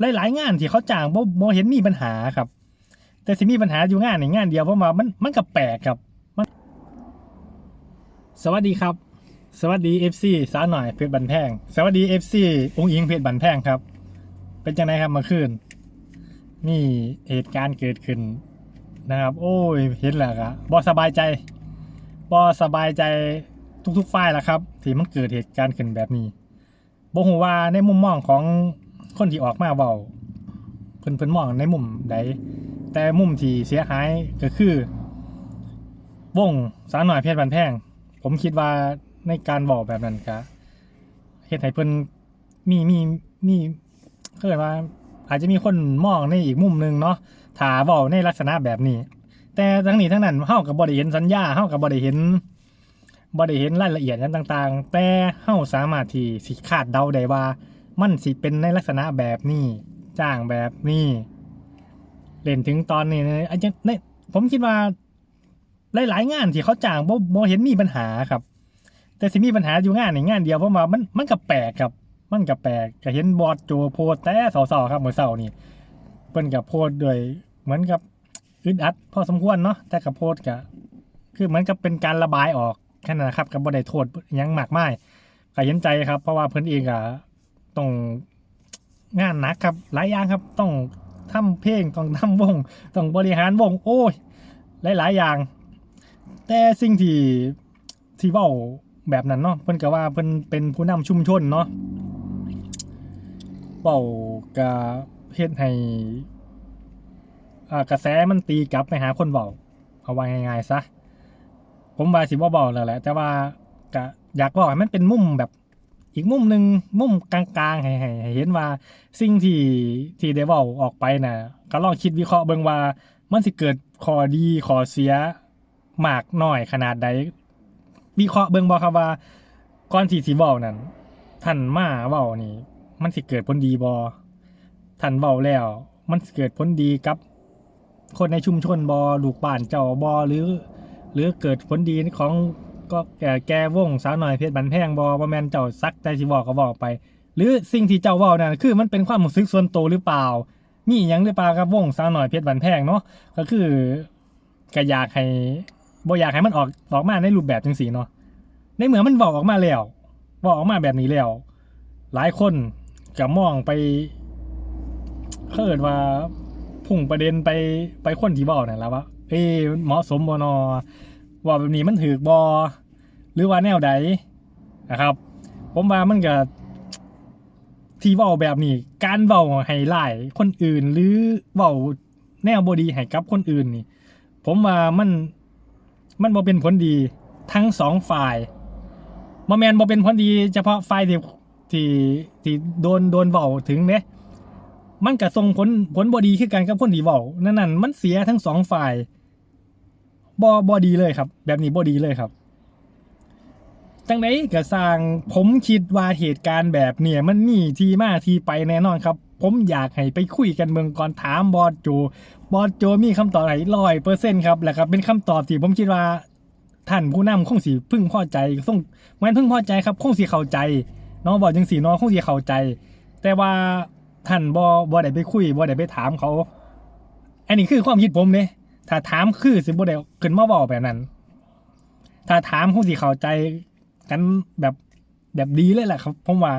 หลายๆงานที่เขาจ้างบ่บ่เห็นมีปัญหาครับ แต่สิมีปัญหาอยู่งานในงานเดียวเพราะว่ามันมันก็แปลกครับมันสวัสดีครับ สวัสดี FC สาวหน่อยเพชรบันแพง สวัสดี FC องค์อิงเพชรบันแพงครับ เป็นจังไงครับเมื่อคืนมีเหตุการณ์เกิดขึ้นนะครับ โอ้ยเห็นแล้วอะบบอสบายใจบอสบายใจทุกๆฝ่ายแล้วครับที่มันเกิดเหตุการณ์ขึ้นแบบนี้บ่ฮู้ว่าในมุมมองของ คนที่ออกมาเว้าเพิ่นเพิ่นมองในมุมใดแต่มุมที่เสียหายก็คือ วงสาวหน่อยเพชรบันแพง ผมคิดว่าในการบอกแบบนั้นก็เฮ็ดให้เพิ่นมีมีมีเกิดว่า อาจจะมีคนมองในอีกมุมหนึ่งเนาะถาเว้าในลักษณะแบบนี้ แต่ทั้งนี้ทั้งนั้นเฮาก็บ่ได้เห็นสัญญาเฮาก็บ่ได้เห็นบ่ได้เห็นรายละเอียดนั้นต่าง ๆ แต่เฮาสามารถที่สิคาดเดาได้ว่า มันสิเป็นในลักษณะแบบนี้ จ้างแบบนี้ เล่นถึงตอนนี้นี่ยอาจจะในผมคิดว่า หลายๆงานที่เขาจ้างบ่บ่เห็นมีปัญหาครับ แต่สิมีปัญหาอยู่งานในงานเดียวเพราะว่ามันมันก็แปลกครับ มันก็แปลกก็เห็นบอสโจโพสต์แต่สาๆครับเมื่อเสาร์นี่เพิ่นกับโพสต์ด้วยเหมือนกับอึดอัดพอสมควรเนาะแต่กับโพสต์ก็คือเหมือนกับเป็นการระบายออกแค่นั้นนะครับกับบ่ได้โทษยังหมากไมายก็เห็นใจครับ เพราะว่าเพิ่นเองก็ ต้องงานหนักครับ หลายอย่างครับ ต้องทำเพลงต้องทำวงต้องบริหารวงโอ้ยหลายๆอย่าง แต่สิ่งที่ที่เว้าแบบนั้นเนาะเพิ่นก็ว่าเพิ่นเป็นผู้นำชุมชนเนาะเว้าก็เฮ็ดให้อ่ากระแสมันตีกลับไปหาคนเว้าเอาไว้ง่ายๆซะผมว่าสิบ่เว้าแล้วแหละ แต่ว่าก็อยากเว้าให้มันเป็นมุมแบบ อีกมุมหนึ่งมุมกลางๆให้เห็นว่าสิ่งที่ที่ได้เว้าออกไปน่ะก็ลองคิดวิเคราะห์เบิ่งว่ามันสิเกิดข้อดีข้อเสียมากน้อยขนาดใดวิเคราะห์เบิ่งบ่ครับว่าก่อนที่สิเว้านั้นท่านมาเว้านี่ มันสิเกิดผลดีบ่ท่านเว้าแล้ว มันสิเกิดผลดีกับ คนในชุมชนบ่ลูกบ้านเจ้าบ่หรือ หรือเกิดผลดีของ ก็แก่แก่วงสาวหน่อยเพชรบันแพงบ่บ่แมนเจ้าซักใจสิบอกก็บอกไป หรือสิ่งที่เจ้าว้านั่นคือมันเป็นความรู้สึกส่วนตัวหรือเปล่า มีอหยังหรือเปล่าครับวงสาวหน่อยเพชรบันแพงเนาะก็คือก็อยากให้บ่อยากให้มันออกออกมาในรูปแบบจังสีเนาะในเหมื่อมันบอกออกมาแล้วบอกออกมาแบบนี้แล้ว หลายคนก็มองไปเคิดว่าพุ่งประเด็นไปไปคนที่บอกนั่นแล้วว่าเอ้เหมาะสมบนอว่าแบบนี้มันถือบอ รือว่าแนวใดนะครับ ผมว่ามันก็ที่เว้าแบบนี้ การเว้าให้ไล่คนอื่น หรือเว้าแนวบดีให้กับคนอื่นนี่ ผมว่ามันมันบ่เป็นผลดีทั้งสองฝ่ายบ่แมนบ่เป็นผลดี เฉพาะฝ่ายที่ที่ที่โดนโดนเว้าถึงเด้มันก็ส่งผลผลบ่ดีคือกันกับคนที่เว้านั่นนั่นมันเสียทั้งสองฝ่ายบ่บ่ดีเลยครับ แบบนี้บ่ดีเลยครับ จังไดก็สร้างผมคิดว่าเหตุการณ์แบบเนี่ยมันมีที่มาที่ไปแน่นอนครับ ผมอยากให้ไปคุยกันเมืองก่อนถามบอสโจ บอสโจมีคำตอบไหนร้อยเปอร์เซ็นต์ครับแหล้วครับเป็นคำตอบที่ผมคิดว่าท่านผู้นำคงสีพึ่งพอใจส่งแมันพึ่งพอใจครับคงสีเข้าใจน้องบอกจังสีน้องคงสีเข้าใจ แต่ว่าท่านบอบอได้ไปคุยบอได้ไปถามเขา อันนี้คือความคิดผมเนี่ยถ้าถามคือสิบอได้ขึ้นมาบอกแบบนั้น ถ้าถามคงสีเข้าใจ กันแบบแบบดีเลยแหละครับผมว่า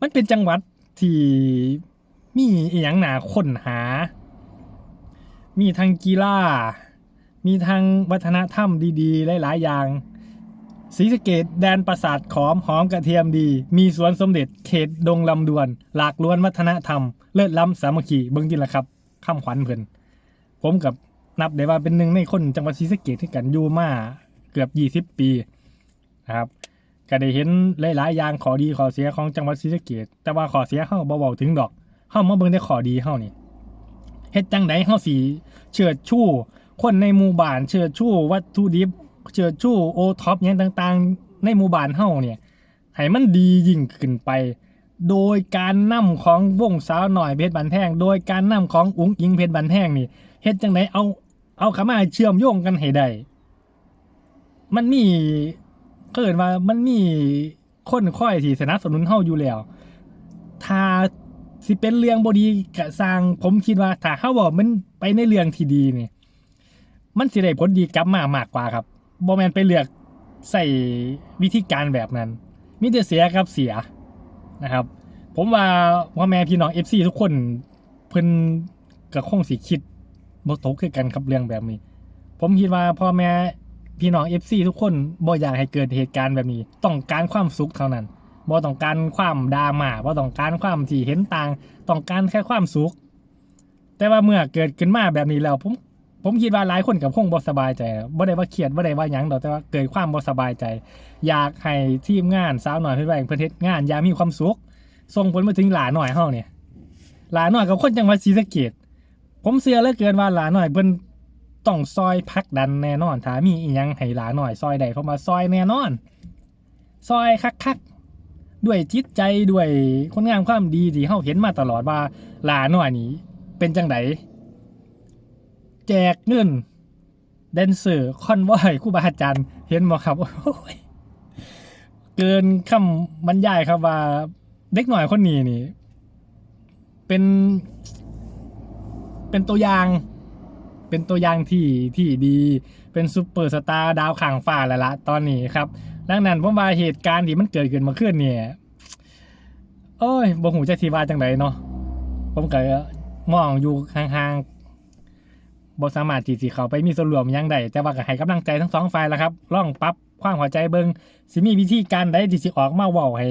มันเป็นจังหวัดที่มีอย่างหนาค้นหา มีทางกีฬา มีทางวัฒนธรรมดีๆ หลายๆ อย่างศรีสะเกดแดนปราสาทขอมหอมกระเทียมดี มีสวนสมเด็จเขตดงลำดวน หลากล้วนวัฒนธรรม เลิศล้ำสามัคคีเบิ่งจิละครับคำขวัญเพิ่นผมกับนับได้ว่าเป็นหนึ่งในคนจังหวัดศรีสะเกดที่กันอยู่มาเกือบยี่สิบปี นะครับก็ได้เห็นหลายๆอย่างขอดีข้อเสียของจังหวัดศรีสะเกษแต่ว่าข้อเสียเฮาบ่เว้าถึงดอกเฮามาเบิ่งแต่ขอดีเฮานี่เฮ็ดจังไดเฮาสิเชิดชูคนในหมู่บ้านเชิดชูวัตถุดิบเชิดชูโอท็อปหยังต่างๆ ในหมู่บ้านเฮาเนี่ยให้มันดียิ่งขึ้นไป โดยการนำของวงสาวหน่อยเพชรบันแท่งโดยการนำของอุ๋งอิงเพชรบันแท่งนี่เฮ็ดจังไดเอาเอาขามาเชื่อมโยงกันให้ได้มันมี ก็เกิดว่ามันมีคนค่อยที่สนับสนุนเฮาอยู่แล้ว ถ้าสิเป็นเรื่องบดีกะสร้างผมคิดว่า ถ้าเฮาบอกมันไปในเรื่องที่ดีนี่มันสิได้ผลดีกลับมามากกว่าครับบ่แมนไปเลือกใส่วิธีการแบบนั้นมีแต่เสียกับเสียนะครับ ผมว่าพ่อแม่พี่น้อง FC ทุกคนเพิ่นก็คงสิคิดบ่ตกคือกันครับเรื่องแบบนี้ ผมคิดว่าพ่อแม่ พี่น้อง FC ทุกคนบ่อยากให้เกิดเหตุการณ์แบบนี้ ต้องการความสุขเท่านั้นบ่ต้องการความดราม่าบ่ต้องการความที่เห็นต่าง ต้องการแค่ความสุข แต่ว่าเมื่อเกิดขึ้นมาแบบนี้แล้วผมผมคิดว่าหลายคนกับคงบ่สบายใจบ่ได้ว่าเครียดบ่ได้ว่าหยังดอกแต่ว่าเกิดความบ่สบายใจ อยากให้ทีมงานสาวหน่อยเพิ่นว่าเพิ่นเฮ็ดงานอย่างมีความสุขส่งผลมาถึงหลาหน่อยเฮาเนี่ยหลาหน่อยกับคนจังหวัดศรีสะเกษผมเชื่อเหลือเกินว่าหลาหน่อยเพิ่น ต้องซอยพักดันแน่นอนถ้ามีอียังให้หลาหน่อยซอยใดเพราะว่าซอยแน่นอน ซอยคักๆด้วยจิตใจด้วยคนงามความดีที่เฮาเห็นมาตลอดว่าหลาหน่อยนี้ เป็นจังไดแจกเงินแดนเซอร์คอนวอยครูบาอาจารย์เห็นบ่ครับโอ้ยเกินคำบรรยายครับว่า เด็กหน่อยคนนี้นี่ เป็น เป็นตัวอย่าง เป็นตัวอย่างที่ที่ดี เป็นซูเปอร์สตาร์ดาวข่างฟ้าแล้วละตอนนี้ครับ ดังนั้นผมว่าเหตุการณ์ที่มันเกิดขึ้นมาขึ้นเนี่ยโอ้ยบ่หูจะทีว่าจังไดเนาะผมก็มองอยู่ห่างๆบ่สามารถที่สิเขาไปมีส่วนร่วมยังใดแต่ว่าก็ให้กำลังใจทั้งสองฝ่ายแล้วครับลองปรับความเข้าใจเบิงสิมีวิธีการใดที่สิออกมาเว้าให้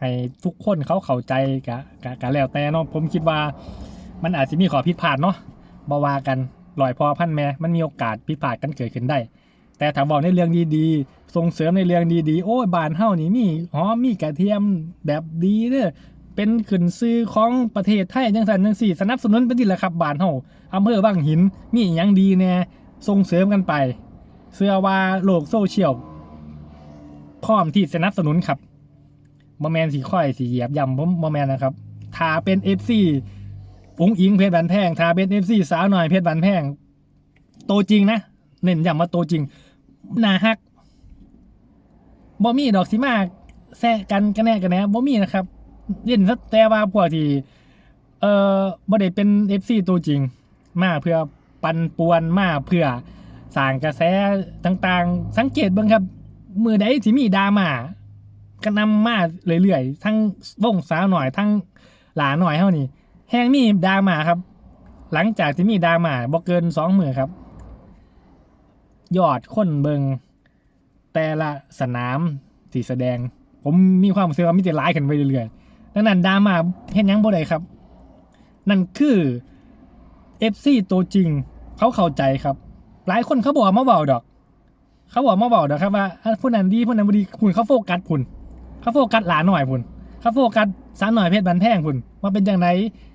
ให้ทุกคนเขาเข้าใจกะกะกะแล้วแต่เนาะผมคิดว่า มันอาจจะมีข้อผิดพลาดเนาะบ่ว่ากัน ลอยพอพันแม่มันมีโอกาสผิพาดกันเกิดขึ้นได้ แต่ถ้าบอกในเรื่องดีๆ ส่งเสริมในเรื่องดีๆ โอ้ยบานเฮานี่มีหอมมีกระเทียมแบบดีเด้อเป็นขึ้นซื้อของประเทศไทยจังสันจังสี่สนับสนุนไปดิละครับบานเฮาอำเภอบางหินมีอหยังดีแน่ส่งเสริมกันไป เสื้อว่าโลกโซเชียลพร้อมที่สนับสนุนครับบอแมนสีค่อยสีเหยียบย่ำผมบอแมนนะครับถ้าเป็นเอฟซี ปุ้งอิงเพชรบันแพงถ้าเป็นเอฟซีสาวหน่อยเพชรบันแพงโตจริงนะเน้นย้ำว่าโตจริงหนาฮักบอมี่ดอกสีมากแซะกันกันแน่กันแน่บอมี่นะครับเล่นแต่ว่าพวกที่เอ่อบ่ได้เป็นเอฟซีตัวจริง มาเพื่อปันป่วนมาเพื่อสร้างกระแสต่างๆ สังเกตเบิ่งครับ มือใดที่มีดราม่าก็นำมาเรื่อยๆ ทั้งวงสาวหน่อยทั้งหลาหน่อยเท่านี้ แห้งมีดามาครับ หลังจากที่มีดามาบ่เกินสองหมือครับ ยอดคนเบิงแต่ละสนามที่แสดง ผมมีความรู้สึกว่ามีแต่ร้ายกันไปเรื่อยๆดังนั้นดามาเห็นยังบ่ได้ครับ นั่นคือ FC ตัวจริง เขาเข้าใจครับ หลายคนเขาบอกมาเบาดอก เขาบอกมาเบาดอกครับว่าผู้นั้นดีผู้นั้นบ่ดีคุณเขาโฟกัสคุณเขาโฟกัสหลานหน่อยพุ่นเขาโฟกัสสาวหน่อยเพชรบันแพงพุ่นว่าเป็นจังได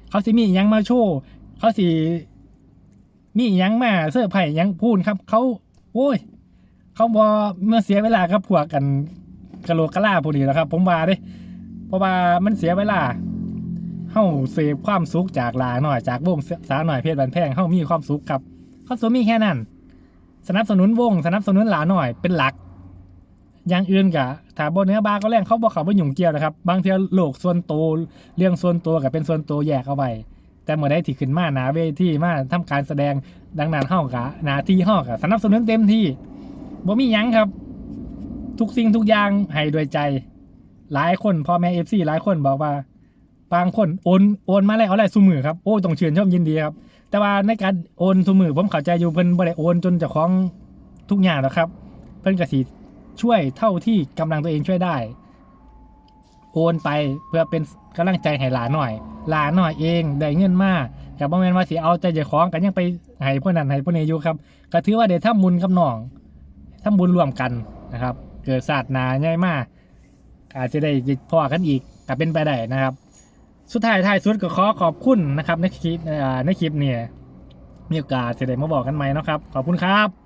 เขาสิมียังมาโชว์เขาสิมียังมาเสื้อร์ไผ่ยังพูดครับ เขาโอ้ย เขาบอมาเสียเวลาครับพวกกันกะโลกะลาพวกนี้แหล้วครับ ผมว่าเด้เพราะว่ามันเสียเวลาเฮาเสพความสุขจากลาหน่อยจากวงสาวหน่อยเพชรบันแพงเฮามีความสุขครับเขาสมีแค่นั้น สนับสนุนวง สนับสนุนหลาหน่อยเป็นหลัก อย่างอื่นกะถ้าบนเนื้อบาก็แรงเขาบอกเขาว่หยุ่งเกี่ยวนะครับ บางเทีโลกส่วนตัวเรื่องส่วนตัวกับเป็นส่วนตัวแยกเอาไว้แต่เมื่อได้ที่ขึ้นมาหนาเวทีมาทำการแสดงดังนั้นเฮากะหนาที่เฮากะสนับสนุนเต็มที่บ่มียังครับ ทุกสิ่งทุกอย่างให้ด้วยใจ หลายคนพ่อแม่เอฟซีหลายคนบอกว่าบางคนโอนโอนมาแล้วเอาอะไรสุมือครับโอ้ต้องเชิญชมยินดีครับ แต่ว่าในการโอนสุมือผมเข้าใจอยู่เพิ่นบ่ได้โอนจนจะคล้องทุกอย่างแล้วครับ เพิ่นก็สิ ช่วยเท่าที่กำลังตัวเองช่วยได้ โอนไปเพื่อเป็นกำลังใจให้หลานหน่อย หลานหน่อยเองได้เงินมาแต่บ่แม่นว่าสิเอาใจเจ้าของกันยังไปให้พวกนั้นให้พวกนี้อยู่ครับก็ถือว่าได้ทำบุญกับน้องทำบุญร่วมกันนะครับ เกิดศาสตร์นาใหญ่มากอาจจะได้พ่อกันอีกก็เป็นไปได้นะครับ สุดท้ายท้ายสุดก็ขอขอบคุณนะครับในคลิปในคลิปเนี่ยมีโอกาสจะได้มาบอกกันใหม่นะครับ ขอบคุณครับ